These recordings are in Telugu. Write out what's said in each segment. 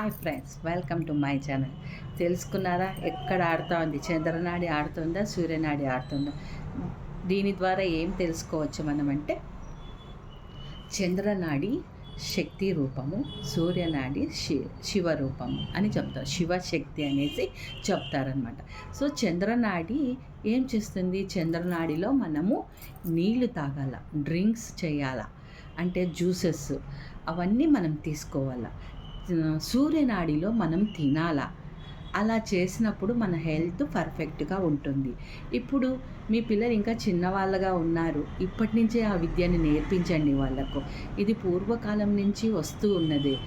Hi friends welcome to my channel తెలుసుకున్నారా? ఎక్కడ ఆడుతూ ఉంది చంద్రనాడి ఆడుతుందా? సూర్యనాడి ఆడుతుందా? దీని ద్వారా ఏం తెలుసుకోవచ్చు మనం అంటే చంద్రనాడి శక్తి రూపము సూర్యనాడి శి శివరూపము అని చెప్తారు. శివశక్తి అనేసి చెప్తారనమాట సో చంద్రనాడి ఏం చేస్తుంది? చంద్రనాడిలో మనము నీళ్ళు తాగాల డ్రింక్స్ చేయాల అంటే జ్యూసెస్ అవన్నీ మనం తీసుకోవాలా. సూర్యనాడిలో మనం తినాలా? అలా చేసినప్పుడు మన హెల్త్ పర్ఫెక్ట్గా ఉంటుంది. ఇప్పుడు మీ పిల్లలు ఇంకా చిన్నవాళ్ళగా ఉన్నారు. ఇప్పటి నుంచే ఆ విద్యని నేర్పించండి వాళ్ళకు. ఇది పూర్వకాలం నుంచి వస్తూ ఉన్నదే.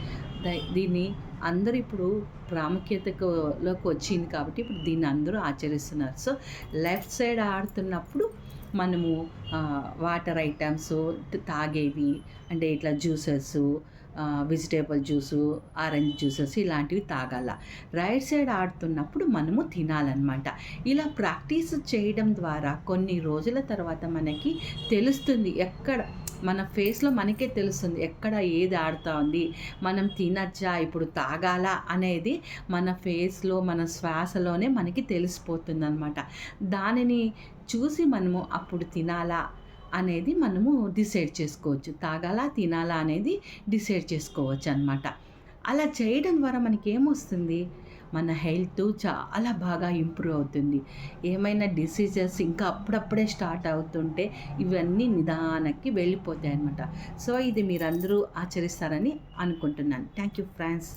దీన్ని అందరూ ఇప్పుడు ప్రాముఖ్యతలోకి వచ్చింది కాబట్టి ఇప్పుడు దీన్ని అందరూ ఆచరిస్తున్నారు. సో లెఫ్ట్ సైడ్ ఆడుతున్నప్పుడు మనము వాటర్ ఐటమ్స్ తాగేవి అంటే ఇట్లా juices vegetable juice orange juices ఇలాంటివి తాగాల. రైట్ సైడ్ ఆడుతున్నప్పుడు మనము తినాలన్నమాట. ఇలా ప్రాక్టీస్ చేయడం ద్వారా కొన్ని రోజుల తర్వాత మనకి తెలుస్తుంది ఎక్కడ మన ఫేస్లో మనకే తెలుస్తుంది ఎక్కడ ఏది ఆడుతూ ఉంది మనం తినచ్చా ఇప్పుడు తాగాలా అనేది మన ఫేస్లో మన శ్వాసలోనే మనకి తెలిసిపోతుంది అనమాట దానిని చూసి మనము అప్పుడు తినాలా అనేది మనము డిసైడ్ చేసుకోవచ్చు. తాగాలా తినాలా అనేది డిసైడ్ చేసుకోవచ్చు అనమాట అలా చేయడం ద్వారా మనకి ఏమొస్తుంది మన హెల్త్ చాలా బాగా ఇంప్రూవ్ అవుతుంది. ఏమైనా డిసీజెస్ ఇంకా అప్పుడప్పుడే స్టార్ట్ అవుతుంటే ఇవన్నీ నిదానకి వెళ్ళిపోతాయి అనమాట సో ఇది మీరందరూ ఆచరిస్తారని అనుకుంటున్నాను. Thank you friends.